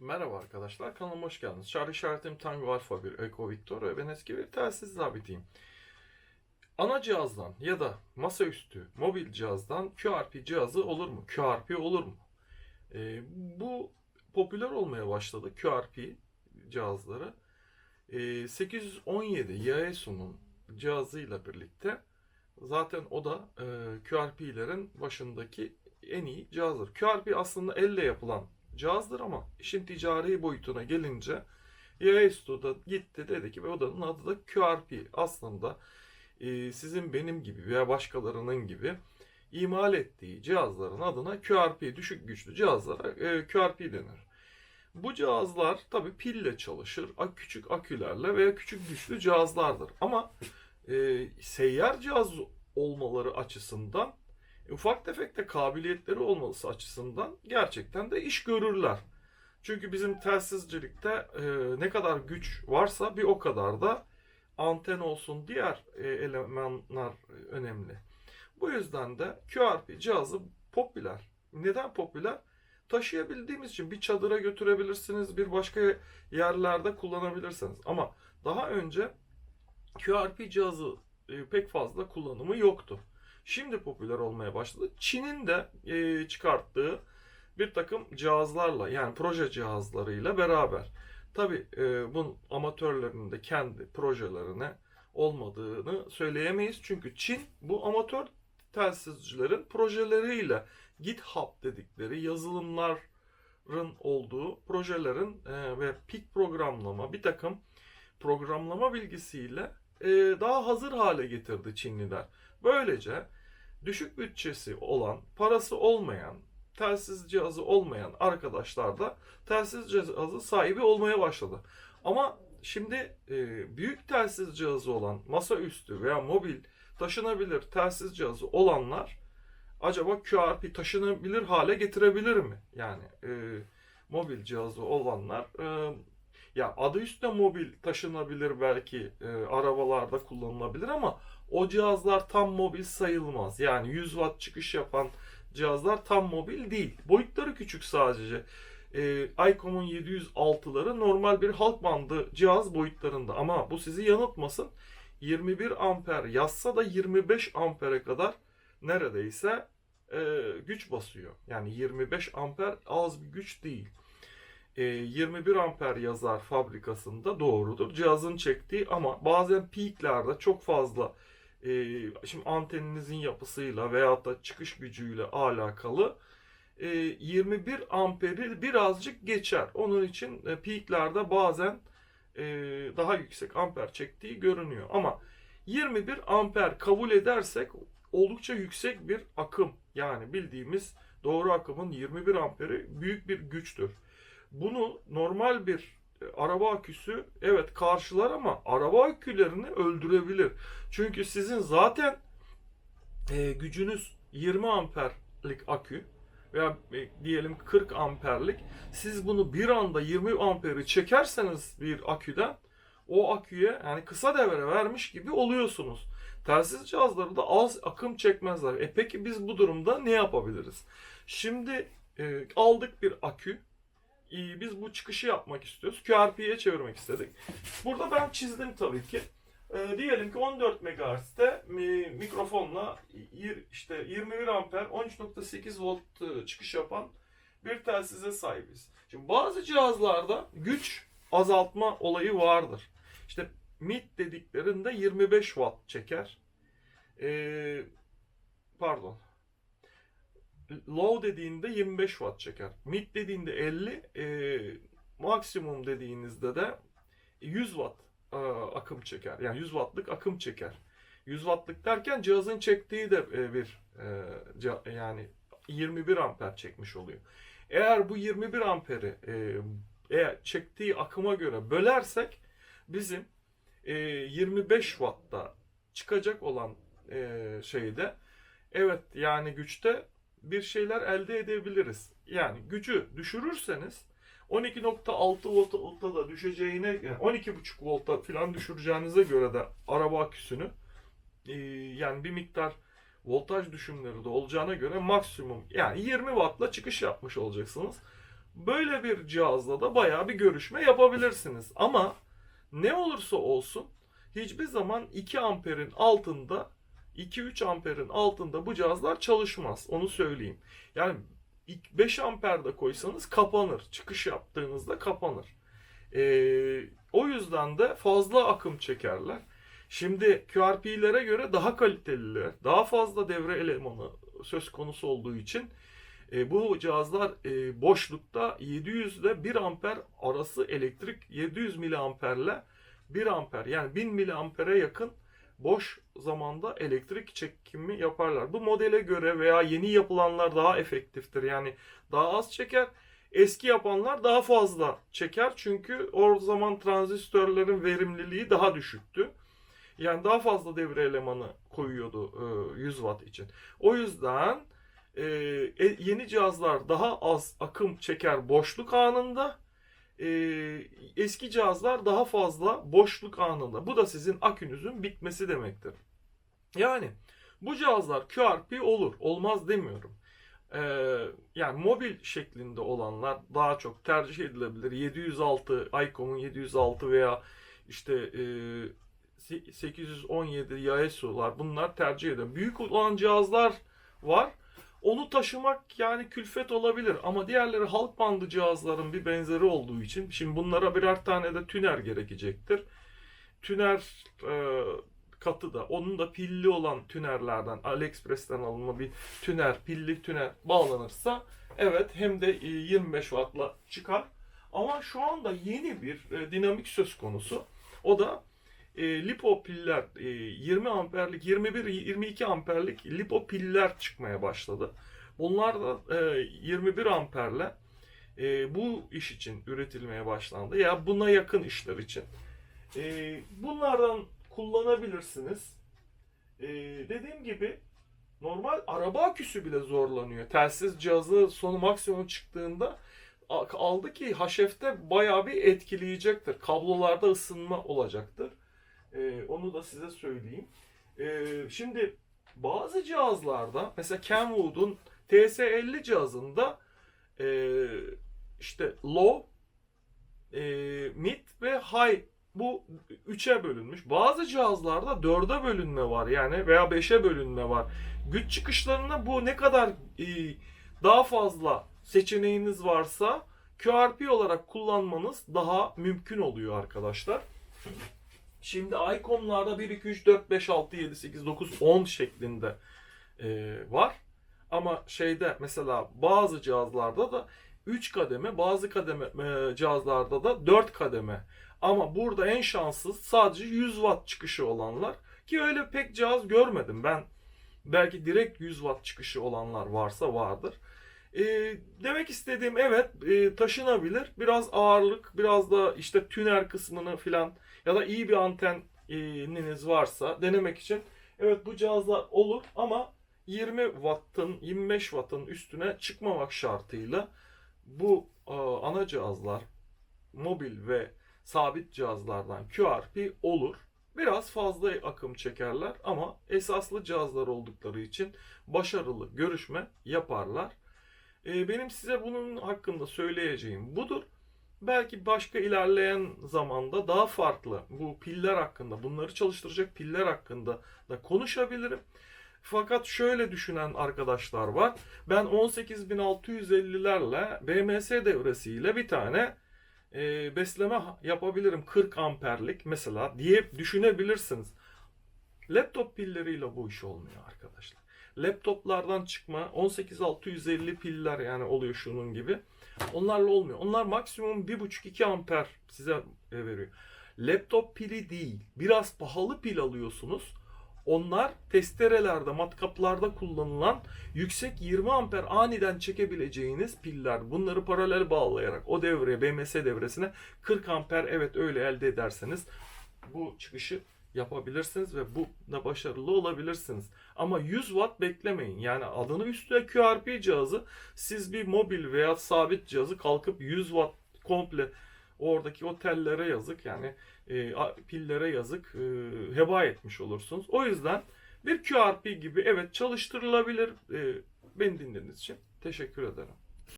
Merhaba arkadaşlar, kanalıma hoş geldiniz. Çağrı işaretim Tango Alfa 1 Eko Victor ve ben eski bir telsiz zabitiyim. Ana cihazdan ya da masaüstü mobil cihazdan QRP cihazı olur mu? QRP olur mu? Ee, bu popüler olmaya başladı QRP cihazları. Ee, 817 Yaesu'nun cihazıyla birlikte zaten o da e, QRP'lerin başındaki en iyi cihazdır. QRP aslında elle yapılan cihazdır ama işin ticari boyutuna gelince Yaesu da gitti dedi ki ve odanın adı da QRP. Aslında e, sizin benim gibi veya başkalarının gibi imal ettiği cihazların adına QRP, düşük güçlü cihazlara e, QRP denir. Bu cihazlar tabi pille çalışır, küçük akülerle veya küçük güçlü cihazlardır. Ama e, seyyar cihaz olmaları açısından ufak tefek de kabiliyetleri olması açısından gerçekten de iş görürler. Çünkü bizim telsizcilikte e, ne kadar güç varsa bir o kadar da anten olsun diğer e, elemanlar önemli. Bu yüzden de QRP cihazı popüler. Neden popüler? Taşıyabildiğimiz için bir çadıra götürebilirsiniz, bir başka yerlerde kullanabilirsiniz. Ama daha önce QRP cihazı e, pek fazla kullanımı yoktu şimdi popüler olmaya başladı. Çin'in de e, çıkarttığı bir takım cihazlarla yani proje cihazlarıyla beraber. Tabi e, bunun amatörlerin de kendi projelerine olmadığını söyleyemeyiz. Çünkü Çin bu amatör telsizcilerin projeleriyle GitHub dedikleri yazılımların olduğu projelerin e, ve pik programlama bir takım programlama bilgisiyle e, daha hazır hale getirdi Çinliler. Böylece düşük bütçesi olan, parası olmayan, telsiz cihazı olmayan arkadaşlar da telsiz cihazı sahibi olmaya başladı. Ama şimdi e, büyük telsiz cihazı olan masaüstü veya mobil taşınabilir telsiz cihazı olanlar acaba QRP taşınabilir hale getirebilir mi? Yani e, mobil cihazı olanlar e, ya adı üstünde mobil taşınabilir belki e, arabalarda kullanılabilir ama o cihazlar tam mobil sayılmaz. Yani 100 watt çıkış yapan cihazlar tam mobil değil. Boyutları küçük sadece. E, iCom'un 706'ları normal bir halk bandı cihaz boyutlarında ama bu sizi yanıltmasın. 21 amper yazsa da 25 ampere kadar neredeyse e, güç basıyor. Yani 25 amper az bir güç değil. E, 21 amper yazar fabrikasında doğrudur. Cihazın çektiği ama bazen peaklerde çok fazla e, şimdi anteninizin yapısıyla veyahut da çıkış gücüyle alakalı e, 21 amperi birazcık geçer. Onun için e, peaklerde bazen e, daha yüksek amper çektiği görünüyor. Ama 21 amper kabul edersek oldukça yüksek bir akım. Yani bildiğimiz doğru akımın 21 amperi büyük bir güçtür. Bunu normal bir e, araba aküsü evet karşılar ama araba akülerini öldürebilir. Çünkü sizin zaten e, gücünüz 20 amperlik akü veya e, diyelim 40 amperlik siz bunu bir anda 20 amperi çekerseniz bir aküden o aküye yani kısa devre vermiş gibi oluyorsunuz. Telsiz cihazları da az akım çekmezler. E peki biz bu durumda ne yapabiliriz? Şimdi e, aldık bir akü iyi, biz bu çıkışı yapmak istiyoruz. QRP'ye çevirmek istedik. Burada ben çizdim tabii ki. E, diyelim ki 14 MHz'te mi, mikrofonla işte 21 amper 13.8 volt e, çıkış yapan bir telsize sahibiz. Şimdi bazı cihazlarda güç azaltma olayı vardır. İşte mid dediklerinde 25 watt çeker. E, pardon low dediğinde 25 watt çeker. Mid dediğinde 50, e, maksimum dediğinizde de 100 watt e, akım çeker. Yani 100 wattlık akım çeker. 100 wattlık derken cihazın çektiği de e, bir e, yani 21 amper çekmiş oluyor. Eğer bu 21 amperi e, eğer çektiği akıma göre bölersek bizim e, 25 wattta çıkacak olan e, şeyde evet yani güçte bir şeyler elde edebiliriz. Yani gücü düşürürseniz 12.6 volta da düşeceğine yani 12.5 volta falan düşüreceğinize göre de araba aküsünü e, yani bir miktar voltaj düşümleri de olacağına göre maksimum yani 20 wattla çıkış yapmış olacaksınız. Böyle bir cihazla da bayağı bir görüşme yapabilirsiniz. Ama ne olursa olsun hiçbir zaman 2 amperin altında 2-3 amperin altında bu cihazlar çalışmaz. Onu söyleyeyim. Yani 5 amperde koysanız kapanır. Çıkış yaptığınızda kapanır. Ee, o yüzden de fazla akım çekerler. Şimdi QRP'lere göre daha kaliteliler, daha fazla devre elemanı söz konusu olduğu için e, bu cihazlar e, boşlukta 700 ile 1 amper arası elektrik 700 miliamperle 1 amper yani 1000 miliampere yakın boş zamanda elektrik çekimi yaparlar. Bu modele göre veya yeni yapılanlar daha efektiftir. Yani daha az çeker. Eski yapanlar daha fazla çeker çünkü o zaman transistörlerin verimliliği daha düşüktü. Yani daha fazla devre elemanı koyuyordu e, 100 watt için. O yüzden e, e, yeni cihazlar daha az akım çeker boşluk anında. E, eski cihazlar daha fazla boşluk anında. Bu da sizin akünüzün bitmesi demektir. Yani bu cihazlar QRP olur, olmaz demiyorum. E, yani mobil şeklinde olanlar daha çok tercih edilebilir. 706, ICOM'un 706 veya işte e, 817 Yaesu'lar bunlar tercih edilir. Büyük olan cihazlar var. Onu taşımak yani külfet olabilir ama diğerleri halk bandı cihazların bir benzeri olduğu için şimdi bunlara birer tane de tüner gerekecektir. Tüner e, katı da onun da pilli olan tünerlerden AliExpress'ten alınma bir tüner, pilli tüner bağlanırsa evet hem de e, 25 wattla çıkar. Ama şu anda yeni bir e, dinamik söz konusu. O da e, lipo piller e, 20 amperlik 21 22 amperlik lipo piller çıkmaya başladı. Bunlar da e, 21 amperle e, bu iş için üretilmeye başlandı. Ya buna yakın işler için. E, bunlardan kullanabilirsiniz. E, dediğim gibi normal araba aküsü bile zorlanıyor. Telsiz cihazı sonu maksimum çıktığında aldı ki HF'te bayağı bir etkileyecektir. Kablolarda ısınma olacaktır. Ee, onu da size söyleyeyim. Ee, şimdi bazı cihazlarda mesela Kenwood'un TS50 cihazında e, işte low, e, mid ve high bu 3'e bölünmüş. Bazı cihazlarda 4'e bölünme var yani veya 5'e bölünme var. Güç çıkışlarında bu ne kadar e, daha fazla seçeneğiniz varsa QRP olarak kullanmanız daha mümkün oluyor arkadaşlar. Şimdi iCom'larda 1, 2, 3, 4, 5, 6, 7, 8, 9, 10 şeklinde e, var. Ama şeyde mesela bazı cihazlarda da 3 kademe, bazı kademe e, cihazlarda da 4 kademe. Ama burada en şanssız sadece 100 watt çıkışı olanlar ki öyle pek cihaz görmedim. Ben belki direkt 100 watt çıkışı olanlar varsa vardır. E, demek istediğim evet e, taşınabilir. Biraz ağırlık, biraz da işte tüner kısmını filan ya da iyi bir anteniniz varsa denemek için evet bu cihazlar olur ama 20 wattın 25 wattın üstüne çıkmamak şartıyla bu e, ana cihazlar mobil ve sabit cihazlardan QRP olur. Biraz fazla akım çekerler ama esaslı cihazlar oldukları için başarılı görüşme yaparlar. E, benim size bunun hakkında söyleyeceğim budur. Belki başka ilerleyen zamanda daha farklı bu piller hakkında, bunları çalıştıracak piller hakkında da konuşabilirim. Fakat şöyle düşünen arkadaşlar var. Ben 18650'lerle BMS devresiyle bir tane e, besleme yapabilirim 40 amperlik mesela diye düşünebilirsiniz. Laptop pilleriyle bu iş olmuyor arkadaşlar. Laptoplardan çıkma 18650 piller yani oluyor şunun gibi. Onlarla olmuyor. Onlar maksimum 1.5-2 amper size e, veriyor. Laptop pili değil. Biraz pahalı pil alıyorsunuz. Onlar testerelerde, matkaplarda kullanılan yüksek 20 amper aniden çekebileceğiniz piller. Bunları paralel bağlayarak o devreye, BMS devresine 40 amper evet öyle elde ederseniz bu çıkışı yapabilirsiniz ve bu da başarılı olabilirsiniz. Ama 100 watt beklemeyin. Yani adını üstüne QRP cihazı siz bir mobil veya sabit cihazı kalkıp 100 watt komple oradaki o tellere yazık yani e, pillere yazık e, heba etmiş olursunuz. O yüzden bir QRP gibi evet çalıştırılabilir. E, beni dinlediğiniz için teşekkür ederim.